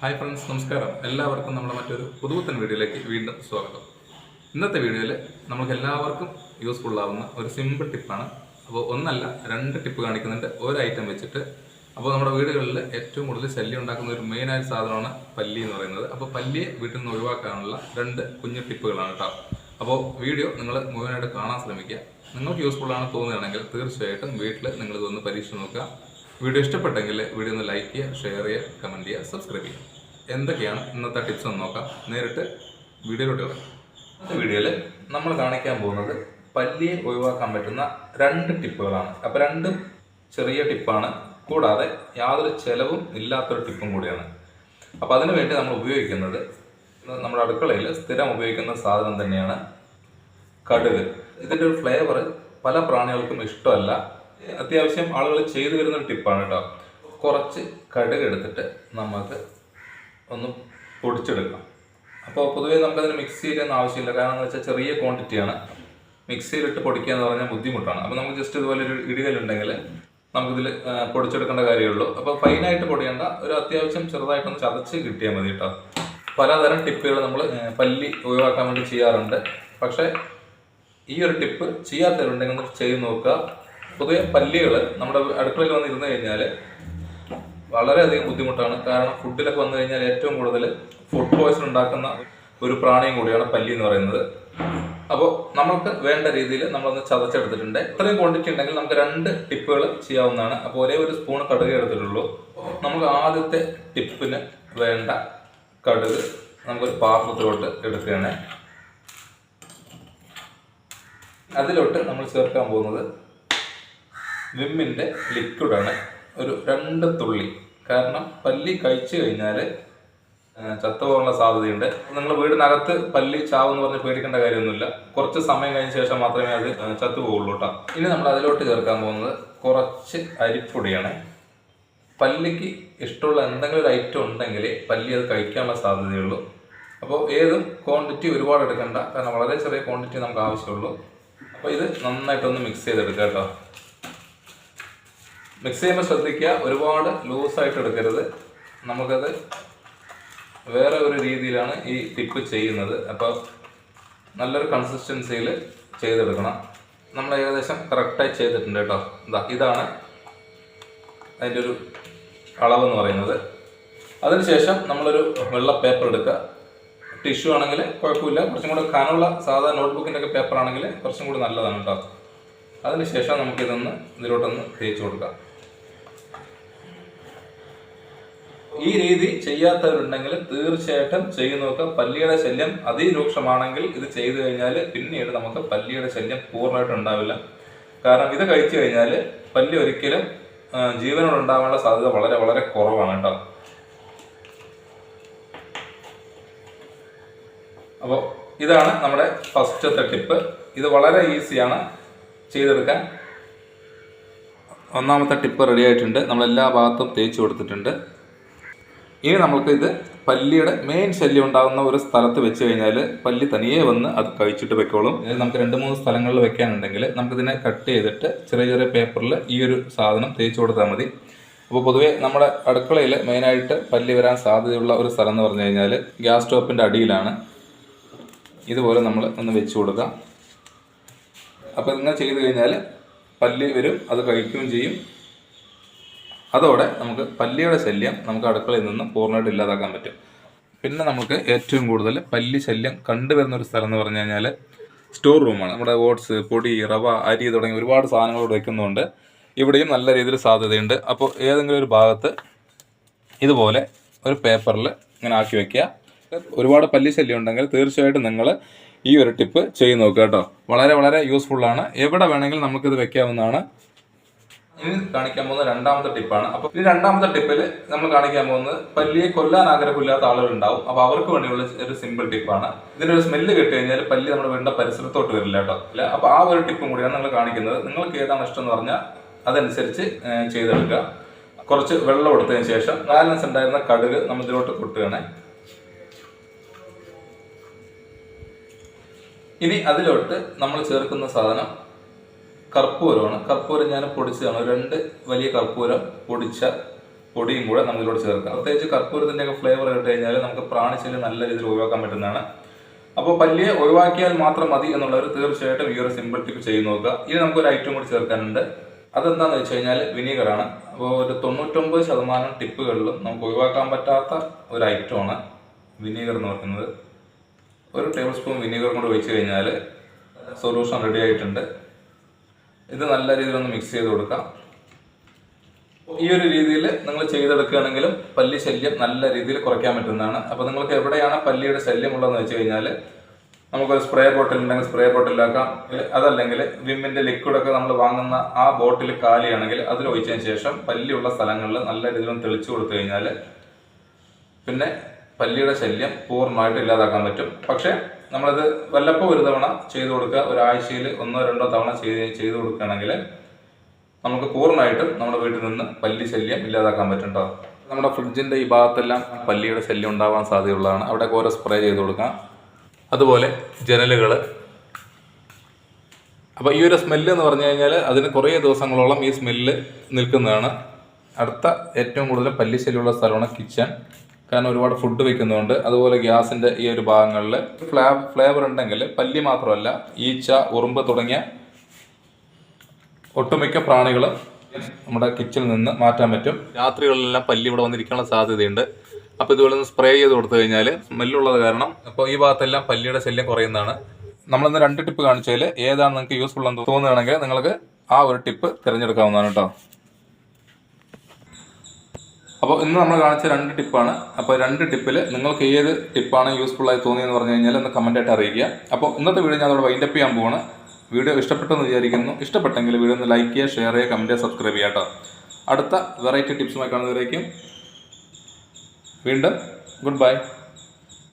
Hi friends നമസ്കാരം. എല്ലാവർക്കും നമ്മുടെ മറ്റൊരു പുതുപുത്തൻ വീഡിയോയിലേക്ക് വീണ്ടും സ്വാഗതം. ഇന്നത്തെ വീഡിയോയിൽ നമുക്ക് എല്ലാവർക്കും യൂസ്ഫുൾ ആവുന്ന ഒരു സിമ്പിൾ ടിപ്പാണ് അപ്പോൾ ഒന്നല്ല രണ്ട് ടിപ്പ് കാണിക്കുന്നുണ്ട്. ഒരു ഐറ്റം വെച്ചിട്ട്. അപ്പോൾ നമ്മുടെ വീടുകളിൽ ഏറ്റവും കൂടുതൽ ശല്യം ഉണ്ടാക്കുന്ന ഒരു മെയിനായ സാധനമാണ് പല്ലി എന്ന് പറയുന്നത്. അപ്പോൾ പല്ലിയെ വീട്ടിൽ നിന്ന് ഒഴിവാക്കാനുള്ള രണ്ട് കുഞ്ഞു ടിപ്പുകളാണ് കേട്ടോ അപ്പോൾ വീഡിയോ നിങ്ങൾ മുഴുവനായിട്ട് കാണാൻ ശ്രമിക്കുക. നിങ്ങൾക്ക് യൂസ്ഫുൾ ആണ് തോന്നുകയാണെങ്കിൽ തീർച്ചയായിട്ടും വീട്ടിൽ നിങ്ങൾ ഇതൊന്ന് പരീക്ഷിച്ച് നോക്കുക. വീഡിയോ ഇഷ്ടപ്പെട്ടെങ്കിൽ വീഡിയോ ഒന്ന് ലൈക്ക് ചെയ്യുക ഷെയർ ചെയ്യുക കമന്റ് ചെയ്യുക സബ്സ്ക്രൈബ് ചെയ്യുക. എന്തൊക്കെയാണ് ഇന്നത്തെ ടിപ്സ് ഒന്ന് നോക്കാം. നേരിട്ട് വീഡിയോയിലോട്ട് കിടക്കാം. ഇന്നത്തെ വീഡിയോയിൽ നമ്മൾ കാണിക്കാൻ പോകുന്നത് പല്ലിയെ ഒഴിവാക്കാൻ പറ്റുന്ന രണ്ട് ടിപ്പുകളാണ്. അപ്പോൾ രണ്ടും ചെറിയ ടിപ്പാണ്. കൂടാതെ യാതൊരു ചെലവും ഇല്ലാത്തൊരു ടിപ്പും കൂടിയാണ്. അപ്പോൾ അതിനു വേണ്ടി നമ്മൾ ഉപയോഗിക്കുന്നത് നമ്മുടെ അടുക്കളയിൽ സ്ഥിരം ഉപയോഗിക്കുന്ന സാധനം തന്നെയാണ് കടുക്. ഇതിന്റെ ഒരു ഫ്ലേവർ പല പ്രാണികൾക്കും ഇഷ്ടമല്ല. അത്യാവശ്യം ആളുകൾ ചെയ്തു വരുന്ന ഒരു ടിപ്പാണ് കേട്ടോ. കുറച്ച് കടുക് എടുത്തിട്ട് നമുക്ക് ഒന്ന് പൊടിച്ചെടുക്കാം. അപ്പോൾ പൊതുവേ നമുക്കതിന് മിക്സിയിലൊന്നും ആവശ്യമില്ല. കാരണം എന്ന് വെച്ചാൽ ചെറിയ ക്വാണ്ടിറ്റിയാണ് മിക്സിയിലിട്ട് പൊടിക്കുക എന്ന് പറഞ്ഞാൽ ബുദ്ധിമുട്ടാണ്. അപ്പോൾ നമുക്ക് ജസ്റ്റ് ഇതുപോലെ ഒരു ഇടികല്ലുണ്ടെങ്കിൽ നമുക്കിതിൽ പൊടിച്ചെടുക്കേണ്ട കാര്യമുള്ളൂ. അപ്പോൾ ഫൈനായിട്ട് പൊടിയേണ്ട. ഒരു അത്യാവശ്യം ചെറുതായിട്ടൊന്ന് ചതച്ച് കിട്ടിയാൽ മതി കേട്ടോ. പലതരം ടിപ്പുകൾ നമ്മൾ പല്ലി ഒഴിവാക്കാൻ വേണ്ടി ചെയ്യാറുണ്ട്. പക്ഷേ ഈ ഒരു ടിപ്പ് ചെയ്യാത്തവരുണ്ടെങ്കിൽ ഒന്ന് ചെയ്ത് നോക്കുക. പൊതുവെ പല്ലികൾ നമ്മുടെ അടുക്കളയിൽ വന്ന് ഇരുന്ന് കഴിഞ്ഞാൽ വളരെയധികം ബുദ്ധിമുട്ടാണ്. കാരണം ഫുഡിലൊക്കെ വന്നു കഴിഞ്ഞാൽ ഏറ്റവും കൂടുതൽ ഫുഡ് പോയ്സൺ ഉണ്ടാക്കുന്ന ഒരു പ്രാണിയും കൂടിയാണ് പല്ലി എന്ന് പറയുന്നത്. അപ്പോൾ നമ്മൾക്ക് വേണ്ട രീതിയിൽ നമ്മളൊന്ന് ചതച്ചെടുത്തിട്ടുണ്ട്. ഇത്രയും ക്വാണ്ടിറ്റി ഉണ്ടെങ്കിൽ നമുക്ക് രണ്ട് ടിപ്പുകൾ ചെയ്യാവുന്നതാണ്. അപ്പോൾ ഒരേ ഒരു സ്പൂൺ കടുക് എടുത്തിട്ടുള്ളൂ. നമുക്ക് ആദ്യത്തെ ടിപ്പിന് വേണ്ട കടുക് നമുക്കൊരു പാത്രത്തിലോട്ട് എടുക്കുകയാണ്. അതിലോട്ട് നമ്മൾ ചേർക്കാൻ പോകുന്നത് വിമ്മിന്റെ ലിക്വിഡാണ് ഒരു രണ്ട് തുള്ളി. കാരണം പല്ലി കഴിച്ചു കഴിഞ്ഞാൽ ചത്തുപോകാനുള്ള സാധ്യതയുണ്ട്. നിങ്ങൾ വീടിനകത്ത് പല്ലി ചാവെന്ന് പറഞ്ഞ് പേടിക്കേണ്ട കാര്യമൊന്നുമില്ല. കുറച്ച് സമയം കഴിഞ്ഞ ശേഷം മാത്രമേ അത് ചത്തുപോകുള്ളൂ കേട്ടോ ഇനി നമ്മൾ അതിലോട്ട് ചേർക്കാൻ പോകുന്നത് കുറച്ച് അരിപ്പൊടിയാണ്. പല്ലിക്ക് ഇഷ്ടമുള്ള എന്തെങ്കിലും ഒരു ഐറ്റം ഉണ്ടെങ്കിൽ പല്ലി അത് കഴിക്കാനുള്ള സാധ്യതയുള്ളൂ. അപ്പോൾ ഏതും ക്വാണ്ടിറ്റി ഒരുപാട് എടുക്കണ്ട. കാരണം വളരെ ചെറിയ ക്വാണ്ടിറ്റി നമുക്ക് ആവശ്യമുള്ളൂ. അപ്പോൾ ഇത് നന്നായിട്ടൊന്ന് മിക്സ് ചെയ്തെടുക്കാം കേട്ടോ മിക്സ് ചെയ്യുമ്പോൾ ശ്രദ്ധിക്കുക ഒരുപാട് ലൂസായിട്ട് എടുക്കരുത്. നമുക്കത് വേറെ ഒരു രീതിയിലാണ് ഈ ടിപ്പ് ചെയ്യുന്നത്. അപ്പോൾ നല്ലൊരു കൺസിസ്റ്റൻസിയിൽ ചെയ്തെടുക്കണം. നമ്മൾ ഏകദേശം കറക്റ്റായി ചെയ്തിട്ടുണ്ട് കേട്ടോ. ഇതാ ഇതാണ് അതിന്റെ ഒരു അളവെന്ന് പറയുന്നത്. അതിനുശേഷം നമ്മളൊരു വെള്ള പേപ്പർ എടുക്കുക. ടിഷ്യൂ ആണെങ്കിൽ കുഴപ്പമില്ല. കുറച്ചും കൂടെ കനുള്ള സാധാ നോട്ട്ബുക്കിന്റെ ഒക്കെ പേപ്പർ ആണെങ്കിൽ കുറച്ചും കൂടി നല്ലതാണ് കേട്ടോ. അതിനുശേഷം നമുക്കിതൊന്ന് ഇതിലോട്ടൊന്ന് തേച്ച് കൊടുക്കാം. ഈ രീതി ചെയ്യാത്തവരുണ്ടെങ്കിൽ തീർച്ചയായിട്ടും ചെയ്തു നോക്കുക പല്ലിയുടെ ശല്യം അതിരൂക്ഷമാണെങ്കിൽ ഇത് ചെയ്തു കഴിഞ്ഞാൽ പിന്നീട് നമുക്ക് പല്ലിയുടെ ശല്യം പൂർണമായിട്ട് ഉണ്ടാവില്ല. കാരണം ഇത് കഴിച്ചു കഴിഞ്ഞാൽ പല്ലി ഒരിക്കലും ആ, ജീവനോട് ഉണ്ടാവാനുള്ള സാധ്യത വളരെ വളരെ കുറവാണ് കേട്ടോ. അപ്പോൾ ഇതാണ് നമ്മുടെ ഫസ്റ്റത്തെ ടിപ്പ്. ഇത് വളരെ ഈസിയാണ് ചെയ്തെടുക്കാൻ. ഒന്നാമത്തെ ടിപ്പ് റെഡി ആയിട്ടുണ്ട്. നമ്മൾ എല്ലാ ഭാഗത്തും തേച്ച് കൊടുത്തിട്ടുണ്ട്. ഇനി നമ്മൾക്ക് ഇത് പല്ലിയുടെ മെയിൻ ശല്യം ഉണ്ടാകുന്ന ഒരു സ്ഥലത്ത് വെച്ച് കഴിഞ്ഞാൽ പല്ലി തനിയെ വന്ന് അത് കഴിച്ചിട്ട് വെക്കോളും. ഇത് നമുക്ക് രണ്ട് മൂന്ന് സ്ഥലങ്ങളിൽ വെക്കാനുണ്ടെങ്കിൽ നമുക്കിതിനെ കട്ട് ചെയ്തിട്ട് ചെറിയ ചെറിയ പേപ്പറിൽ ഈ ഒരു സാധനം തേച്ച് കൊടുത്താൽ മതി. അപ്പോൾ പൊതുവേ നമ്മുടെ അടുക്കളയിൽ മെയിനായിട്ട് പല്ലി വരാൻ സാധ്യതയുള്ള ഒരു സ്ഥലം എന്ന് പറഞ്ഞു കഴിഞ്ഞാൽ ഗ്യാസ് സ്റ്റോപ്പിന്റെ അടിയിലാണ്. ഇതുപോലെ നമ്മൾ ഒന്ന് വെച്ച് കൊടുക്കാം. അപ്പോൾ ഇങ്ങനെ ചെയ്ത് കഴിഞ്ഞാൽ പല്ലി വരും അത് കഴിക്കുകയും ചെയ്യും. അതോടെ നമുക്ക് പല്ലിയുടെ ശല്യം നമുക്ക് അടുക്കളയിൽ നിന്ന് പൂർണമായിട്ട് ഇല്ലാതാക്കാൻ പറ്റും. പിന്നെ നമുക്ക് ഏറ്റവും കൂടുതൽ പല്ലി ശല്യം കണ്ടുവരുന്ന ഒരു സ്ഥലം എന്ന് പറഞ്ഞു കഴിഞ്ഞാൽ സ്റ്റോർ റൂമാണ് നമ്മുടെ ഓട്സ് പൊടി റവ അരി തുടങ്ങിയ ഒരുപാട് സാധനങ്ങൾ ഇവിടെ വയ്ക്കുന്നതുകൊണ്ട് ഇവിടെയും നല്ല രീതിയിൽ സാധ്യതയുണ്ട്. അപ്പോൾ ഏതെങ്കിലും ഒരു ഭാഗത്ത് ഇതുപോലെ ഒരു പേപ്പറിൽ ഇങ്ങനെ ആക്കി വയ്ക്കുക ഒരുപാട് പല്ലി ശല്യം ഉണ്ടെങ്കിൽ തീർച്ചയായിട്ടും നിങ്ങൾ ഈ ഒരു ടിപ്പ് ചെയ്ത് നോക്കുക കേട്ടോ. വളരെ വളരെ യൂസ്ഫുള്ളാണ് എവിടെ വേണമെങ്കിലും നമുക്കിത് വെക്കാവുന്നതാണ്. ഇനി കാണിക്കാൻ പോകുന്ന രണ്ടാമത്തെ ടിപ്പാണ് അപ്പൊ ഈ രണ്ടാമത്തെ ടിപ്പിൽ നമ്മൾ കാണിക്കാൻ പോകുന്നത് പല്ലിയെ കൊല്ലാൻ ആഗ്രഹമില്ലാത്ത ആളുകളുണ്ടാവും. അപ്പൊ അവർക്ക് വേണ്ടിയുള്ള ഒരു സിമ്പിൾ ടിപ്പാണ് ഇതിന്റെ ഒരു സ്മെല്ല് കേട്ട് കഴിഞ്ഞാൽ പല്ലി നമ്മുടെ വീടിന്റെ പരിസരത്തോട്ട് വരില്ല കേട്ടോ. അല്ല? അപ്പൊ ആ ഒരു ടിപ്പും കൂടിയാണ് നിങ്ങൾ കാണിക്കുന്നത്. നിങ്ങൾക്ക് ഏതാണ് ഇഷ്ടം എന്ന് പറഞ്ഞാൽ അതനുസരിച്ച് ചെയ്തെടുക്കുക. കുറച്ച് വെള്ളം എടുത്തതിന് ശേഷം ബാലൻസ് ഉണ്ടായിരുന്ന കടുക് നമ്മൾ ഇതിലോട്ട് കൊട്ടുകയാണ്. ഇനി അതിലോട്ട് നമ്മൾ ചേർക്കുന്ന സാധനം കർപ്പൂരമാണ്. കർപ്പൂരം ഞാൻ പൊടിച്ചതാണ്. രണ്ട് വലിയ കർപ്പൂരം പൊടിച്ച പൊടിയും കൂടെ നമുക്ക് ഇതിലൂടെ ചേർക്കാം. പ്രത്യേകിച്ച് കർപ്പൂരത്തിന്റെ ഒക്കെ ഫ്ലേവർ ഇട്ട് കഴിഞ്ഞാൽ നമുക്ക് പ്രാണിശല്യം നല്ല രീതിയിൽ ഒഴിവാക്കാൻ പറ്റുന്നതാണ്. അപ്പോൾ പല്ലിയെ ഒഴിവാക്കിയാൽ മാത്രം മതി എന്നുള്ളവർ തീർച്ചയായിട്ടും ഈ ഒരു സിമ്പിൾ ടിപ്പ് ചെയ്ത് നോക്കുക. ഇനി നമുക്ക് ഒരു ഐറ്റം കൂടി ചേർക്കാനുണ്ട്. അതെന്താന്ന് വെച്ച് കഴിഞ്ഞാൽ വിനീഗറാണ്. അപ്പോൾ ഒരു തൊണ്ണൂറ്റൊമ്പത് ശതമാനം ടിപ്പുകളിലും നമുക്ക് ഒഴിവാക്കാൻ പറ്റാത്ത ഒരു ഐറ്റമാണ് വിനീഗർ എന്ന് പറയുന്നത്. ഒരു ടേബിൾ സ്പൂൺ വിനീഗർ കൊണ്ട് ഒഴിച്ച് കഴിഞ്ഞാൽ സൊല്യൂഷൻ റെഡി ആയിട്ടുണ്ട്. ഇത് നല്ല രീതിയിൽ ഒന്ന് മിക്സ് ചെയ്ത് കൊടുക്കാം. ഈ ഒരു രീതിയിൽ നിങ്ങൾ ചെയ്തെടുക്കുകയാണെങ്കിലും പല്ലി ശല്യം നല്ല രീതിയിൽ കുറയ്ക്കാൻ പറ്റുന്നതാണ്. അപ്പോൾ നിങ്ങൾക്ക് എവിടെയാണ് പല്ലിയുടെ ശല്യം ഉള്ളതെന്ന് വെച്ച് കഴിഞ്ഞാൽ നമുക്കൊരു സ്പ്രേ ബോട്ടിൽ ഉണ്ടെങ്കിൽ സ്പ്രേ ബോട്ടിലാക്കാം അതല്ലെങ്കിൽ വിമ്മിന്റെ ലിക്വിഡ് ഒക്കെ നമ്മൾ വാങ്ങുന്ന ആ ബോട്ടിൽ കാലിയാണെങ്കിൽ അതിൽ ഒഴിച്ചതിന് ശേഷം പല്ലിയുള്ള സ്ഥലങ്ങളിൽ നല്ല രീതിയിൽ ഒന്ന് തെളിച്ചു കൊടുത്തു കഴിഞ്ഞാൽ പിന്നെ പല്ലിയുടെ ശല്യം പൂർണമായിട്ട് ഇല്ലാതാക്കാൻ പറ്റും. പക്ഷേ നമ്മളത് വല്ലപ്പോൾ ഒരു തവണ ചെയ്തു കൊടുക്കുക. ഒരാഴ്ചയിൽ ഒന്നോ രണ്ടോ തവണ ചെയ്ത് ചെയ്തു കൊടുക്കുകയാണെങ്കിൽ നമുക്ക് പൂർണമായിട്ടും നമ്മുടെ വീട്ടിൽ നിന്ന് പല്ലി ശല്യം ഇല്ലാതാക്കാൻ പറ്റും കേട്ടോ നമ്മുടെ ഫ്രിഡ്ജിന്റെ ഈ ഭാഗത്തെല്ലാം പല്ലിയുടെ ശല്യം ഉണ്ടാവാൻ സാധ്യതയുള്ളതാണ്. അവിടെ ഓരോ സ്പ്രേ ചെയ്ത് കൊടുക്കാം. അതുപോലെ ജനലുകൾ അപ്പോൾ ഈ ഒരു സ്മെല്ല് എന്ന് പറഞ്ഞു കഴിഞ്ഞാൽ അതിന് കുറേ ദിവസങ്ങളോളം ഈ സ്മെല്ല് നിൽക്കുന്നതാണ്. അടുത്ത ഏറ്റവും കൂടുതൽ പല്ലി ശല്യമുള്ള സ്ഥലമാണ് കിച്ചൺ. കാരണം ഒരുപാട് ഫുഡ് വെക്കുന്നതുകൊണ്ട് അതുപോലെ ഗ്യാസിന്റെ ഈ ഒരു ഭാഗങ്ങളിൽ ഫ്ലാ ഫ്ലേവർ ഉണ്ടെങ്കിൽ പല്ലി മാത്രമല്ല ഈച്ച ഉറുമ്പ് തുടങ്ങിയ ഒട്ടുമിക്ക പ്രാണികളും നമ്മുടെ കിച്ചണിൽ നിന്ന് മാറ്റാൻ പറ്റും. രാത്രികളിലെല്ലാം പല്ലി ഇവിടെ വന്നിരിക്കാനുള്ള സാധ്യതയുണ്ട്. അപ്പോൾ ഇതുപോലെ ഒന്ന് സ്പ്രേ ചെയ്ത് കൊടുത്തു കഴിഞ്ഞാൽ സ്മെല്ലുള്ളത് കാരണം അപ്പോൾ ഈ ഭാഗത്തെല്ലാം പല്ലിയുടെ ശല്യം കുറയുന്നതാണ്. നമ്മളിന്ന് രണ്ട് ടിപ്പ് കാണിച്ചതിൽ ഏതാണ് നിങ്ങൾക്ക് യൂസ്ഫുൾ എന്ന് തോന്നുകയാണെങ്കിൽ നിങ്ങൾക്ക് ആ ഒരു ടിപ്പ് തിരഞ്ഞെടുക്കാവുന്നതാണ് കേട്ടോ. അപ്പോൾ ഇന്ന് നമ്മൾ കാണിച്ച രണ്ട് ടിപ്പാണ് അപ്പോൾ രണ്ട് ടിപ്പിൽ നിങ്ങൾക്ക് ഏത് ടിപ്പാണ് യൂസ്ഫുൾ ആയി തോന്നിയെന്ന് പറഞ്ഞു കഴിഞ്ഞാൽ ഒന്ന് കമന്റ് ആയിട്ട് അറിയിക്കുക. അപ്പോൾ ഇന്നത്തെ വീഡിയോ ഞാൻ അവിടെ വൈൻഡപ്പ് ചെയ്യാൻ പോവാണ്. വീഡിയോ ഇഷ്ടപ്പെട്ടെന്ന് വിചാരിക്കുന്നു. ഇഷ്ടപ്പെട്ടെങ്കിൽ വീഡിയോ ഒന്ന് ലൈക്ക് ചെയ്യുക ഷെയർ ചെയ്യുക കമന്റ് ചെയ്യുക സബ്സ്ക്രൈബ് ചെയ്യുക കേട്ടോ. അടുത്ത വെറൈറ്റി ടിപ്സുമായി കാണുന്നവരേക്കും വീണ്ടും ഗുഡ് ബൈ